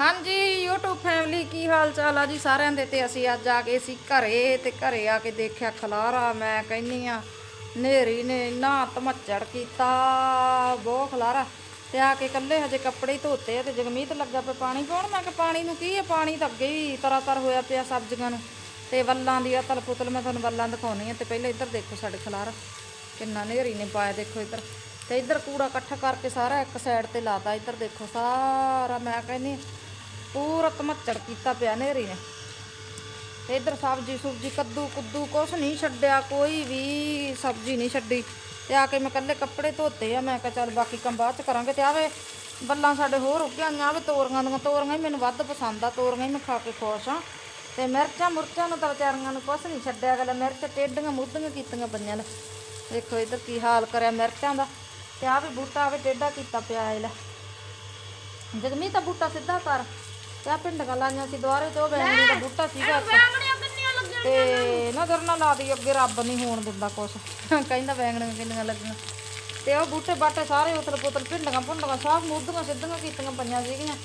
ਹਾਂਜੀ, YouTube family ਕੀ ਹਾਲ ਚਾਲ ਆ ਜੀ? ਸਾਰਿਆਂ ਦੇ ਤੇ ਅਸੀਂ ਅੱਜ ਆ ਗਏ ਸੀ ਘਰੇ ਤੇ ਘਰੇ ਆ ਕੇ ਦੇਖਿਆ ਖਲਾਰਾ, ਮੈਂ ਕਹਿੰਨੀ ਆ ਨੇਰੀ ਨੇ ਇੰਨਾ ਧਮੱਚੜ ਕੀਤਾ, ਬਹੁਤ ਖਲਾਰਾ। ਤੇ ਆ ਕੇ ਕੱਲੇ ਹਜੇ ਕੱਪੜੇ ਹੀ ਧੋਤੇ ਆ ਤੇ ਜਗਮੀਤ ਲੱਗਾ ਪਿਆ ਪਾਣੀ ਪਾਉਣ। ਮੈਂ ਕਿ ਪਾਣੀ ਨੂੰ ਕੀ ਹੈ ਪਾਣੀ ਤਾਂ ਅੱਗੇ ਹੀ ਤਰ੍ਹਾਂ ਤਰਾਤਰ ਹੋਇਆ ਪਿਆ ਸਬਜ਼ੀਆਂ ਨੂੰ। ਤੇ ਵੱਲਾਂ ਦੀ ਅਤਲ ਪੁਤਲ ਮੈਂ ਤੁਹਾਨੂੰ ਵੱਲਾਂ ਦਿਖਾਉਣੀ ਆ ਤੇ ਪਹਿਲਾਂ ਇੱਧਰ ਦੇਖੋ ਸਾਡੇ ਖਲਾਰਾ, ਕਿੰਨਾ ਨੇਰੀ ਨੇ ਪਾਇਆ ਦੇਖੋ ਇੱਧਰ। ਤੇ ਇੱਧਰ ਕੂੜਾ ਇਕੱਠਾ ਕਰਕੇ ਸਾਰਾ ਇੱਕ ਸਾਈਡ ਤੇ ਲਾਤਾ, ਇੱਧਰ ਦੇਖੋ ਸਾਰਾ। ਮੈਂ ਕਹਿੰਨੀ ਪੂਰਾ ਧਮੱਚੜ ਕੀਤਾ ਪਿਆ ਨੇਰੀ ਨੇ। ਤੇ ਇੱਧਰ ਸਬਜ਼ੀ ਸੁਬਜੀ ਕੱਦੂ ਕੁੱਦੂ ਕੁਛ ਨਹੀਂ ਛੱਡਿਆ, ਕੋਈ ਵੀ ਸਬਜ਼ੀ ਨਹੀਂ ਛੱਡੀ। ਤੇ ਆ ਕੇ ਮੈਂ ਕੱਲੇ ਕੱਪੜੇ ਧੋਤੇ ਆ, ਮੈਂ ਕਿਹਾ ਚੱਲ ਬਾਕੀ ਕੰਮ ਬਾਅਦ ਚ ਕਰਾਂਗੇ। ਤੇ ਆਵੇ ਬੱਲਾਂ ਸਾਡੇ ਹੋਰ ਉੱਗੀਆਂ ਆਈਆਂ ਆਵੇ ਤੋਰੀਆਂ ਦੀਆਂ, ਤੋਰੀਆਂ ਹੀ ਮੈਨੂੰ ਵੱਧ ਪਸੰਦ ਆ, ਤੋਰੀਆਂ ਹੀ ਮੈਂ ਖਾ ਕੇ ਖੁਸ਼ ਆ। ਤੇ ਮਿਰਚਾਂ ਮੁਰਚਾਂ ਨੂੰ ਤਾਂ ਵਿਚਾਰੀਆਂ ਨੂੰ ਕੁਛ ਨਹੀਂ ਛੱਡਿਆ ਗੱਲ ਮਿਰਚ ਟੇਡੀਆਂ ਮੁੱਧੀਆਂ ਕੀਤੀਆਂ ਪਈਆਂ ਨੇ। ਦੇਖੋ ਇੱਧਰ ਕੀ ਹਾਲ ਕਰਿਆ ਮਿਰਚਾਂ ਦਾ। ਤੇ ਆ ਵੀ ਬੂਟਾ ਆਵੇ ਟੇਡਾ ਕੀਤਾ ਪਿਆ ਇਹ ਲੈ ਜਗਮੀ ਤਾਂ ਬੂਟਾ ਸਿੱਧਾ ਕਰ। ਤੇ ਆ ਪਿੰਡਾਂ ਲਾਈਆਂ ਸੀ ਦੁਆਰੇ ਤੇ ਉਹ ਬੈਂਗਣੀ ਦਾ ਬੂਟਾ ਸੀਗਾ ਇੱਕ। ਬਾਂਗੜੀਆਂ ਕਿੰਨੀਆਂ ਲੱਗੀਆਂ ਤੇ ਨਜ਼ਰ ਨਾ? ਲਾ ਦੀ ਅੱਗੇ ਰੱਬ ਨਹੀਂ ਹੋਣ ਦਿੰਦਾ ਕੁਛ। ਕਹਿੰਦਾ ਬੈਂਗਣੀਆਂ ਕਿੰਨੀਆਂ ਲੱਗੀਆਂ। ਤੇ ਉਹ ਬੂਟੇ ਬਾਟੇ ਸਾਰੇ ਉਤਲ ਪੁਤਲ ਪਿੰਡਾਂ ਪੁੰਡਾਂ ਸਾਫ਼ ਮੁੱਧੀਆਂ ਸਿੱਧੀਆਂ ਕੀਤੀਆਂ ਪਈਆਂ ਸੀਗੀਆਂ।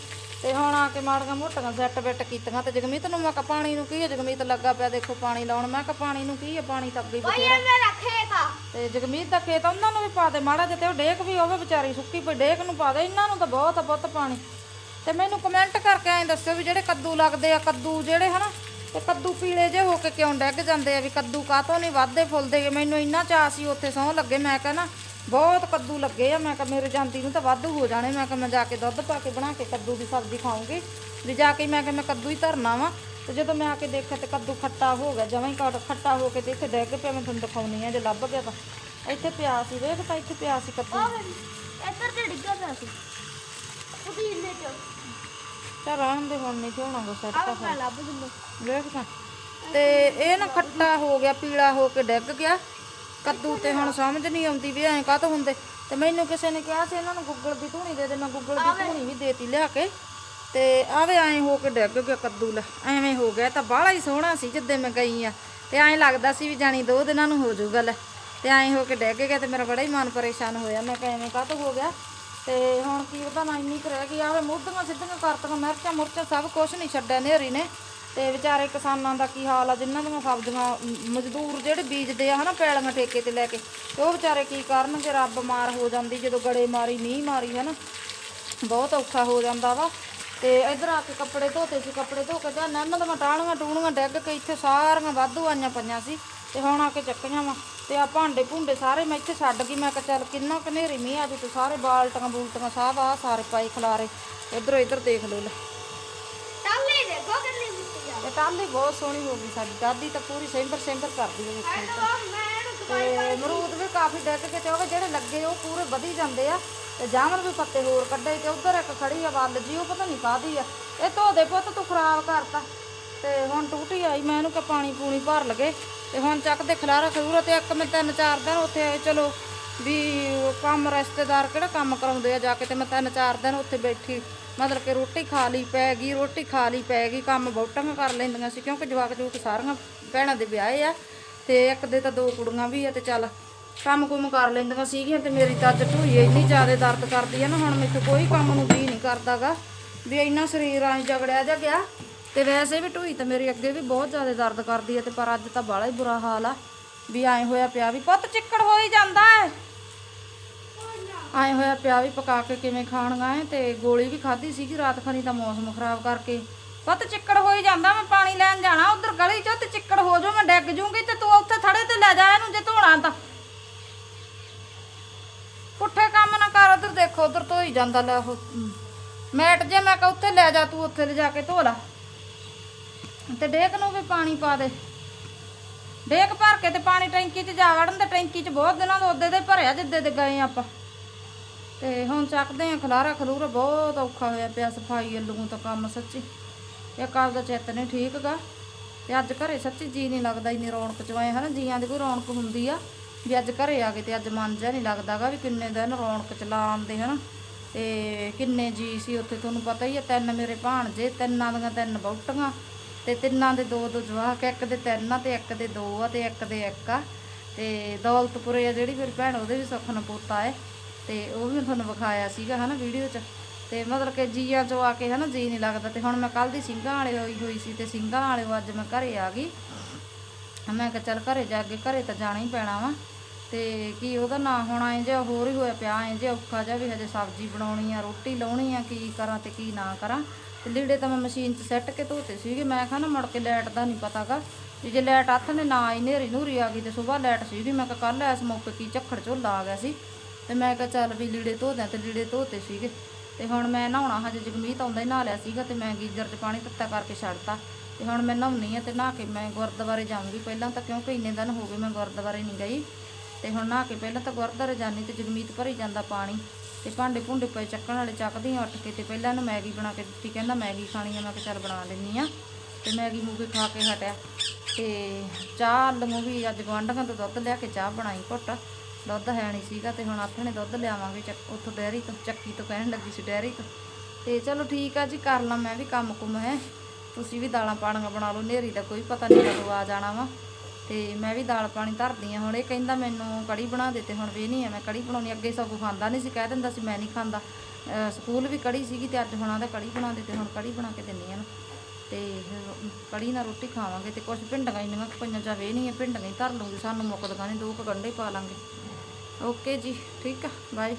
ਤੇ ਹੁਣ ਆ ਕੇ ਮਾੜੀਆਂ ਮੋਟੀਆਂ ਸੈੱਟ ਬੈਟ ਕੀਤੀਆਂ ਤੇ ਜਗਮੀਤ ਨੂੰ ਮੈਂ ਕਿਹਾ ਪਾਣੀ ਨੂੰ ਕੀ ਹੈ? ਜਗਮੀਤ ਲੱਗਾ ਪਿਆ ਦੇਖੋ ਪਾਣੀ ਲਾਉਣ। ਮੈਂ ਕਿਹਾ ਪਾਣੀ ਨੂੰ ਕੀ ਹੈ? ਪਾਣੀ ਤਾਂ ਅੱਗੇ ਹੀ ਇਹ ਮੇਰਾ ਖੇਤ ਆ। ਤੇ ਜਗਮੀਤ ਦਾ ਖੇਤ ਆ, ਉਹਨਾਂ ਨੂੰ ਵੀ ਪਾ ਦੇ ਮਾੜਾ ਜਿਹਾ ਤੇ ਉਹ ਡੇਕ ਵੀ ਹੋਵੇ ਵਿਚਾਰੀ ਸੁੱਕੀ ਪਈ ਡੇਕ ਨੂੰ ਪਾ ਦੇ। ਇਹਨਾਂ ਨੂੰ ਤਾਂ ਬਹੁਤ ਆ ਬਹੁਤ ਪਾਣੀ। ਤੇ ਮੈਨੂੰ ਕਮੈਂਟ ਕਰਕੇ ਐਂ ਦੱਸਿਓ ਵੀ ਜਿਹੜੇ ਕੱਦੂ ਲੱਗਦੇ ਆ, ਕੱਦੂ ਜਿਹੜੇ ਹਨਾ, ਤੇ ਕੱਦੂ ਪੀਲੇ ਜੇ ਹੋ ਕੇ ਕਿਉਂ ਡਿੱਗ ਜਾਂਦੇ ਆ ਵੀ ਕੱਦੂ ਕਾਤੋਂ ਨਹੀਂ ਵੱਧਦੇ, ਫੁੱਲਦੇ? ਮੈਨੂੰ ਇੰਨਾ ਚਾਅ ਸੀ ਉੱਥੇ ਸਹੁੰ ਲੱਗੇ, ਮੈਂ ਕਿਹਾ ਬਹੁਤ ਕੱਦੂ ਲੱਗੇ ਆ, ਮੈਂ ਕਿਹਾ ਮੇਰੇ ਜਾਂਦੀ ਨੂੰ ਤਾਂ ਵਾਧੂ ਹੋ ਜਾਣੇ, ਮੈਂ ਕਿਹਾ ਮੈਂ ਜਾ ਕੇ ਦੁੱਧ ਪਾ ਕੇ ਬਣਾ ਕੇ ਕੱਦੂ ਦੀ ਸਬਜ਼ੀ ਖਾਊਂਗੀ। ਵੀ ਜਾ ਕੇ ਮੈਂ ਕਿਹਾ ਮੈਂ ਕੱਦੂ ਹੀ ਧਰਨਾ ਵਾ, ਤੇ ਜਦੋਂ ਮੈਂ ਆ ਕੇ ਦੇਖਿਆ ਤੇ ਕੱਦੂ ਖੱਟਾ ਹੋ ਗਿਆ, ਜਮਾਂ ਹੀ ਕੱਟ- ਖੱਟਾ ਹੋ ਕੇ ਤੇ ਇੱਥੇ ਡਿੱਗ ਪਿਆ, ਮੈਂ ਤੁਹਾਨੂੰ ਦਿਖਾਉਣੀ ਆ, ਜੇ ਲੱਭ ਗਿਆ ਤਾਂ। ਇੱਥੇ ਪਿਆ ਸੀ, ਵੇਖ ਤਾਂ ਇੱਥੇ ਪਿਆ ਸੀ ਕੱਦੂ। ਇੱਧਰ ਤੇ ਡਿੱਗਾ ਪਿਆ ਸੀ। ਪੁਦੀਨੇ ਚ। ਚਾ ਰਹਿਣ ਦੇ ਹੁਣ ਨਹੀਂ ਝੋਣਾਗਾ ਸੈੱਟ ਆ ਮੈਂ ਲੱਭ ਦਿੰਦਾ ਵੇਖ ਤਾਂ। ਤੇ ਇਹ ਨਾ ਖੱਟਾ ਹੋ ਗਿਆ ਪੀਲਾ ਹੋ ਕੇ ਡਿੱਗ ਗਿਆ। ਕੱਦੂ ਤੇ ਹੁਣ ਸਮਝ ਨਹੀਂ ਆਉਂਦੀ ਵੀ ਐਂ ਕਾਹਤੋਂ ਹੁੰਦੇ। ਤੇ ਮੈਨੂੰ ਕਿਸੇ ਨੇ ਕਿਹਾ ਸੀ ਇਹਨਾਂ ਨੂੰ ਗੁੱਗਲ ਦੀ ਧੂਣੀ ਦੇ ਦੇ ਮੈਂ ਗੁੱਗਲ ਦੀ ਧੂਣੀ ਵੀ ਦੇਤੀ ਲਿਆ ਕੇ। ਤੇ ਆਵੇ ਐਂ ਹੋ ਕੇ ਡਿੱਗ ਗਿਆ ਕੱਦੂ ਲੈ। ਐਵੇਂ ਹੋ ਗਿਆ ਤਾਂ ਬਾਹਲਾ ਹੀ ਸੋਹਣਾ ਸੀ ਜਿੱਦੇ ਮੈਂ ਗਈ ਆ। ਤੇ ਐਂ ਲੱਗਦਾ ਸੀ ਵੀ ਜਾਣੀ ਦੋ ਦਿਨਾਂ ਨੂੰ ਹੋ ਜਾਊਗਾ ਲੈ। ਤੇ ਐਂ ਹੋ ਕੇ ਡਿੱਗ ਗਿਆ ਤੇ ਮੇਰਾ ਬੜਾ ਹੀ ਮਨ ਪਰੇਸ਼ਾਨ ਹੋਇਆ। ਮੈਂ ਕਿਹਾ ਐਵੇਂ ਕਾਹਤੋਂ ਹੋ ਗਿਆ? ਤੇ ਹੁਣ ਕੀ ਉਹਦਾ ਨਾ ਇੰਨੀ ਕੁ ਰਹਿ ਗਈ ਆਵੇ ਮੁੱਧੀਆਂ ਸਿੱਧੀਆਂ ਕਰਤੀਆਂ, ਮਿਰਚਾਂ ਮੁਰਚਾਂ ਸਭ ਕੁਝ ਨਹੀਂ ਛੱਡਿਆ ਨੇਰੀ ਨੇ। ਤੇ ਵਿਚਾਰੇ ਕਿਸਾਨਾਂ ਦਾ ਕੀ ਹਾਲ ਆ, ਜਿਨ੍ਹਾਂ ਦੀਆਂ ਸਬਜ਼ੀਆਂ ਮਜ਼ਦੂਰ ਜਿਹੜੇ ਬੀਜਦੇ ਆ ਹਨਾ ਪੈਲੀਆਂ ਠੇਕੇ ਤੇ ਲੈ ਕੇ, ਤੇ ਉਹ ਵਿਚਾਰੇ ਕੀ ਕਰਨਗੇ, ਰੱਬ ਮਾਰ ਹੋ ਜਾਂਦੀ ਜਦੋਂ ਗੜੇ ਮਾਰੀ, ਮੀਂਹ ਮਾਰੀ ਹਨਾ। ਬਹੁਤ ਔਖਾ ਹੋ ਜਾਂਦਾ ਵਾ। ਤੇ ਇਧਰ ਆ ਕੇ ਕੱਪੜੇ ਧੋਤੇ ਸੀ, ਕੱਪੜੇ ਧੋ ਕੇ ਜਾਂ ਨੰਨ ਦੀਆਂ ਟਾਹਣੀਆਂ ਟੂਣੀਆਂ ਡਿੱਗ ਕੇ ਇੱਥੇ ਸਾਰੀਆਂ ਵਾਧੂ ਆਈਆਂ ਪਈਆਂ ਸੀ, ਤੇ ਹੁਣ ਆ ਕੇ ਚੱਕੀਆਂ ਵਾ। ਤੇ ਆ ਭਾਂਡੇ ਭੁੰਡੇ ਸਾਰੇ ਮੈਂ ਇੱਥੇ ਛੱਡ ਗਈ। ਮੈਂ ਕਿਹਾ ਚੱਲ ਕਿੰਨਾ ਕਨੇਰੀ ਮੀਂਹ ਅੱਜ ਤੇ ਸਾਰੇ ਬਾਲਟੀਆਂ ਬੂਲਟੀਆਂ ਸਭ ਆ ਸਾਰੇ ਪਾਈ ਖਲਾਰੇ। ਇਧਰੋਂ ਇਧਰ ਦੇਖ ਲਓ ਲੈ। ਟਾਲੇ ਦੇਖੋ ਕਿੰਨੀ ਮਿੱਟੀ ਆ। ਇਹ ਟਾਲੀ ਬਹੁਤ ਸੋਹਣੀ ਹੋ ਗਈ ਸਾਡੀ। ਦਾਦੀ ਤਾਂ ਪੂਰੀ ਸੈਂਬਰ ਸੈਂਬਰ ਕਰਦੀ ਹੈ ਤੇ ਅਮਰੂਦ ਵੀ ਕਾਫੀ ਡਿੱਗ ਕੇ ਤੇ ਉਹ ਜਿਹੜੇ ਲੱਗੇ ਉਹ ਪੂਰੇ ਵਧੀ ਜਾਂਦੇ ਆ। ਤੇ ਜਾਮਨ ਵੀ ਪੱਤੇ ਹੋਰ ਕੱਢੇ ਤੇ ਉਧਰ ਇੱਕ ਖੜੀ ਆ ਵੱਲ ਜੀ ਉਹ ਪਤਾ ਨਹੀਂ ਕਾਦੀ ਆ। ਇਹ ਧੋਦੇ ਪੁੱਤ ਤੂੰ ਖਰਾਬ ਕਰਤਾ। ਤੇ ਹੁਣ ਟੂਟੀ ਆਈ ਮੈਂ ਇਹਨੂੰ ਕਿ ਪਾਣੀ ਪੂਣੀ ਭਰ ਲਗੇ। ਤੇ ਹੁਣ ਚੱਕਦੇ ਖਲਾਰਾ ਖਲੂਰਾ ਤੇ ਇੱਕ ਮੈਂ ਤਿੰਨ ਚਾਰ ਦਿਨ ਉੱਥੇ ਚਲੋ ਵੀ ਕੰਮ ਰਿਸ਼ਤੇਦਾਰ ਕਿਹੜਾ ਕੰਮ ਕਰਾਉਂਦੇ ਆ ਜਾ ਕੇ ਤੇ ਮੈਂ ਤਿੰਨ ਚਾਰ ਦਿਨ ਉੱਥੇ ਬੈਠੀ। ਮਤਲਬ ਕਿ ਰੋਟੀ ਖਾ ਲਈ ਪੈ ਗਈ, ਰੋਟੀ ਖਾ ਲਈ ਪੈ ਗਈ, ਕੰਮ ਬਹੁਟਾਂ ਕਰ ਲੈਂਦੀਆਂ ਸੀ ਕਿਉਂਕਿ ਜਵਾਕ ਜੂਕ ਸਾਰੀਆਂ ਭੈਣਾਂ ਦੇ ਵਿਆਹੇ ਆ ਤੇ ਇੱਕ ਦੇ ਤਾਂ ਦੋ ਕੁੜੀਆਂ ਵੀ ਆ ਤੇ ਚੱਲ ਕੰਮ ਕੁਮ ਕਰ ਲੈਂਦੀਆਂ ਸੀਗੀਆਂ ਤੇ ਮੇਰੀ ਤਾਂ ਢੂਈ ਇੰਨੀ ਜ਼ਿਆਦਾ ਦਰਦ ਕਰਦੀ ਆ ਨਾ, ਹੁਣ ਮੈਥੋਂ ਕੋਈ ਕੰਮ ਨੂੰ ਵੀ ਨਹੀਂ ਕਰਦਾਗਾ ਵੀ ਇੰਨਾ ਸਰੀਰ ਆਂ ਜਗੜਿਆ ਜਾ ਗਿਆ। ਤੇ ਵੈਸੇ ਵੀ ਢੂਈ ਤਾਂ ਮੇਰੀ ਅੱਗੇ ਵੀ ਬਹੁਤ ਜ਼ਿਆਦਾ ਦਰਦ ਕਰਦੀ ਹੈ ਤੇ ਪਰ ਅੱਜ ਤਾਂ ਬਾਲਾ ਹੀ ਬੁਰਾ ਹਾਲ ਆ। ਵੀ ਐਂ ਹੋਇਆ ਪਿਆ ਵੀ ਪੁੱਤ ਚਿੱਕੜ ਹੋ ਹੀ ਜਾਂਦਾ ਹੈ। ਐਂ ਹੋਇਆ ਪਿਆ ਵੀ ਪਕਾ ਕੇ ਕਿਵੇਂ ਖਾਣਗਾ ਐ ਤੇ ਗੋਲੀ ਵੀ ਖਾਧੀ ਸੀਗੀ ਰਾਤ ਖਣੀ ਦਾ ਮੌਸਮ ਖਰਾਬ ਕਰਕੇ। ਪੁੱਤ ਚਿੱਕੜ ਹੋ ਹੀ ਜਾਂਦਾ, ਮੈਂ ਪਾਣੀ ਲੈਣ ਜਾਣਾ, ਉਧਰ ਗਲੀ 'ਚ ਤੇ ਚਿੱਕੜ ਹੋ ਜਾਊ, ਮੈਂ ਡਿੱਗ ਜੂੰਗੀ ਤੇ ਤੂੰ ਉੱਥੇ ਥੜੇ ਤੇ ਲੈ ਜਾ ਇਹਨੂੰ ਜੇ ਧੋਣਾ ਤਾਂ। ਪੁੱਠੇ ਕੰਮ ਨਾ ਕਰ, ਉਧਰ ਦੇਖੋ, ਉਧਰ ਧੋਈ ਜਾਂਦਾ ਲੈ ਉਹ। ਮੈਟ ਜੇ ਮੈਂ ਕਹ ਉੱਥੇ ਲੈ ਜਾ, ਤੂੰ ਉੱਥੇ ਲੈ ਜਾ ਕੇ ਧੋ ਲਾ। ਤੇ ਡੇਕ ਨੂੰ ਵੀ ਪਾਣੀ ਪਾ ਦੇ। ਡੇਕ ਭਰ ਕੇ ਤੇ ਪਾਣੀ ਟੈਂਕੀ 'ਚ ਜਾ ਵੜਨ ਤੇ ਟੈਂਕੀ 'ਚ ਬਹੁਤ ਦਿਨਾਂ ਤੋਂ ਉਹਦੇ ਦੇ ਭਰਿਆ ਜਿੱਦੇ ਦੇ ਗਏ ਆਪਾਂ। ਤੇ ਹੁਣ ਚੱਕਦੇ ਆ ਖਲਾਰਾ ਖਲੂਰਾ ਬਹੁਤ ਔਖਾ ਹੋਇਆ ਪਿਆ ਸਫ਼ਾਈ ਵੱਲੋਂ ਤਾਂ ਕੰਮ ਸੱਚੀ। ਇੱਕ ਕੱਲ ਦਾ ਚਿੱਤ ਨਹੀਂ ਠੀਕ ਗਾ। ਤੇ ਅੱਜ ਘਰੇ ਸੱਚੀ ਜੀ ਨਹੀਂ ਲੱਗਦਾ, ਇੰਨੀ ਰੌਣਕ ਚਵਾਏ ਆਏ ਹਨਾ, ਜੀਆਂ ਦੀ ਕੋਈ ਰੌਣਕ ਹੁੰਦੀ ਆ ਵੀ ਅੱਜ ਘਰੇ ਆ ਗਏ ਤੇ ਅੱਜ ਮਨ ਜਿਹਾ ਨਹੀਂ ਲੱਗਦਾਗਾ ਵੀ ਕਿੰਨੇ ਦਿਨ ਰੌਣਕ ਚ ਲਾ ਆਉਂਦੇ ਹਨਾ। ਤੇ ਕਿੰਨੇ ਜੀ ਸੀ, ਉੱਥੇ ਤੁਹਾਨੂੰ ਪਤਾ ਹੀ ਆ, ਤਿੰਨ ਮੇਰੇ ਭਾਣਜੇ, ਤਿੰਨਾਂ ਦੀਆਂ ਤਿੰਨ ਬੌਟੀਆਂ ਤੇ ਤਿੰਨਾਂ ਦੇ ਦੋ ਦੋ ਜਵਾਕ, ਇੱਕ ਦੇ ਤਿੰਨ ਆ ਤੇ ਇੱਕ ਦੇ ਦੋ ਆ ਤੇ ਇੱਕ ਦੇ ਇੱਕ ਆ। ਤੇ ਦੌਲਤਪੁਰੇ ਆ ਜਿਹੜੀ ਮੇਰੀ ਭੈਣ, ਉਹਦੇ ਵੀ ਸੁੱਖ ਨਾਲ ਪੋਤਾ ਹੈ ਤੇ ਉਹ ਵੀ ਮੈਂ ਤੁਹਾਨੂੰ ਵਿਖਾਇਆ ਸੀਗਾ ਹਨਾ ਵੀਡੀਓ 'ਚ। ਤੇ ਮਤਲਬ ਕਿ ਜੀਆਂ ਚੋਂ ਆ ਕੇ ਹਨਾ ਜੀ ਨਹੀਂ ਲੱਗਦਾ। ਤੇ ਹੁਣ ਮੈਂ ਕੱਲ ਦੀ ਸਿੰਘਾਂ ਵਾਲੇ ਹੋਈ ਹੋਈ ਸੀ ਤੇ ਸਿੰਘਾਂ ਵਾਲੇ ਅੱਜ ਮੈਂ ਘਰੇ ਆ ਗਈ। ਮੈਂ ਕਿਹਾ ਚੱਲ ਘਰੇ ਜਾ ਕੇ, ਘਰੇ ਤਾਂ ਜਾਣਾ ਹੀ ਪੈਣਾ ਵਾ। ਤੇ ਕੀ ਉਹਦਾ ਨਾ ਹੋਣਾ ਐ ਜੇ ਹੋਰ ਹੀ ਹੋਇਆ ਪਿਆ ਐ ਜੇ ਔਖਾ ਜਿਹਾ ਵੀ ਹਜੇ ਸਬਜ਼ੀ ਬਣਾਉਣੀ ਆ, ਰੋਟੀ ਲਾਉਣੀ ਆ, ਕੀ ਕਰਾਂ ਤੇ ਕੀ ਨਾ ਕਰਾਂ। ਤੇ ਲੀੜੇ ਤਾਂ ਮੈਂ ਮਸ਼ੀਨ 'ਚ ਸੈੱਟ ਕੇ ਧੋਤੇ ਸੀਗੇ, ਮੈਂ ਕਿਹਾ ਨਾ ਮੁੜ ਕੇ ਲਾਈਟ ਦਾ ਨਹੀਂ ਪਤਾਗਾ ਵੀ ਜੇ ਲਾਈਟ ਹੱਥ ਨੇ ਨਾ ਆਈ ਨੇਰੀ ਨੂਰੀ ਆ ਗਈ ਤੇ ਸਵੇਰ ਲਾਈਟ ਸੀਗੀ, ਮੈਂ ਕਿਹਾ ਕੱਲ ਇਸ ਮੌਕੇ ਕੀ ਝੱਖੜ ਝੋਲਾ ਆ ਗਿਆ ਸੀ। ਤੇ ਮੈਂ ਕਿਹਾ ਚੱਲ ਵੀ ਲੀੜੇ ਧੋ ਦਿਆਂ ਤੇ ਲੀੜੇ ਧੋਤੇ ਸੀਗੇ। ਤੇ ਹੁਣ ਮੈਂ ਨਹਾਉਣਾ, ਹਜੇ ਜਗਮੀਤ ਆਉਂਦਾ ਹੀ ਨਹਾ ਲਿਆ ਸੀਗਾ ਤੇ ਮੈਂ ਗੀਜ਼ਰ 'ਚ ਪਾਣੀ ਤੱਤਾ ਕਰਕੇ ਛੱਡਤਾ। ਤੇ ਹੁਣ ਮੈਂ ਨਹਾਉਣੀ ਆ ਤੇ ਨਹਾ ਕੇ ਮੈਂ ਗੁਰਦੁਆਰੇ ਜਾਊਂਗੀ। ਪਹਿਲਾਂ ਤਾਂ ਕਿਉਂਕਿ ਇੰਨੇ ਦਿਨ ਹੋ ਗਏ ਮੈਂ ਗੁਰਦੁਆਰੇ ਨਹੀਂ ਗਈ। ਤੇ ਹੁਣ ਨਹਾ ਕੇ ਪਹਿਲਾਂ ਤਾਂ ਗੁਰਦੁਆਰੇ ਜਾਣੀ ਤੇ ਜਗਮੀਤ ਭਰੀ ਜਾਂਦਾ ਪਾਣੀ ਤੇ ਭਾਂਡੇ ਭੁੰਡੇ ਪਏ ਚੱਕਣ ਵਾਲੇ ਚੱਕਦੀ ਆ ਉੱਠ ਕੇ ਤੇ ਪਹਿਲਾਂ ਇਹਨੂੰ ਮੈਗੀ ਬਣਾ ਕੇ ਦਿੱਤੀ, ਕਹਿੰਦਾ ਮੈਗੀ ਖਾਣੀ ਆ, ਮੈਂ ਕਿਹਾ ਚੱਲ ਬਣਾ ਲੈਂਦੀ ਆ। ਤੇ ਮੈਗੀ ਮੂਗੀ ਖਾ ਕੇ ਹਟਿਆ। ਤੇ ਚਾਹ, ਆਲੂ ਵੀ ਅੱਜ ਗੁਆਂਢੀਆਂ ਤੋਂ ਦੁੱਧ ਲਿਆ ਕੇ ਚਾਹ ਬਣਾਈ ਘੁੱਟ। ਦੁੱਧ ਹੈ ਨਹੀਂ ਸੀਗਾ ਤੇ ਹੁਣ ਆਥਣੇ ਦੁੱਧ ਲਿਆਵਾਂਗੇ ਚੱਕ, ਉੱਥੋਂ ਡੈਰੀ ਤੋਂ, ਚੱਕੀ ਤੋਂ ਕਹਿਣ ਲੱਗੀ ਸੀ ਡੈਰੀ ਤੋਂ। ਤੇ ਚਲੋ ਠੀਕ ਆ ਜੀ, ਕਰ ਲਾਂ ਮੈਂ ਵੀ ਕੰਮ ਕੁਮ ਹੈ। ਤੁਸੀਂ ਵੀ ਦਾਲਾਂ ਪਾਣੀਆਂ ਬਣਾ ਲਓ, ਨੇਰੀ ਦਾ ਕੋਈ ਪਤਾ ਨਹੀਂ ਕਦੋਂ ਆ ਜਾਣਾ ਵਾ। ਤੇ ਮੈਂ ਵੀ ਦਾਲ ਪਾਣੀ ਧਰਦੀ ਆ, ਹੁਣ ਇਹ ਕਹਿੰਦਾ ਮੈਨੂੰ ਕੜੀ ਬਣਾ ਦੇ ਤੇ ਹੁਣ ਵੀ ਨਹੀਂ ਆ, ਮੈਂ ਕੜੀ ਬਣਾਉਣੀ ਅੱਗੇ ਸਗੋਂ ਖਾਂਦਾ ਨਹੀਂ ਸੀ, ਕਹਿ ਦਿੰਦਾ ਸੀ ਮੈਂ ਨਹੀਂ ਖਾਂਦਾ। ਸਕੂਲ ਵੀ ਕੜੀ ਸੀਗੀ ਤੇ ਅੱਜ ਹੁਣ ਆਂਦਾ ਕੜੀ ਬਣਾ ਦੇ ਤੇ ਹੁਣ ਕੜੀ ਬਣਾ ਕੇ ਦਿੰਨੀ ਆ ਨਾ। ਤੇ ਫਿਰ ਕੜੀ ਨਾਲ ਰੋਟੀ ਖਾਵਾਂਗੇ ਤੇ ਕੁਝ ਭਿੰਡੀਆਂ ਇੰਨੀਆਂ ਪਈਆਂ, ਜਾਂ ਜਾਵੇ ਨਹੀਂ ਭਿੰਡੀਆਂ ਹੀ ਧਰ ਲੂੰਗੀ ਸਾਨੂੰ ਮੁੱਕਦੀਆਂ ਨਹੀਂ, ਦੋ ਕੁ ਗੰਢੇ ਪਾ ਲਾਂਗੇ। ਓਕੇ ਜੀ, ਠੀਕ ਆ, ਬਾਏ।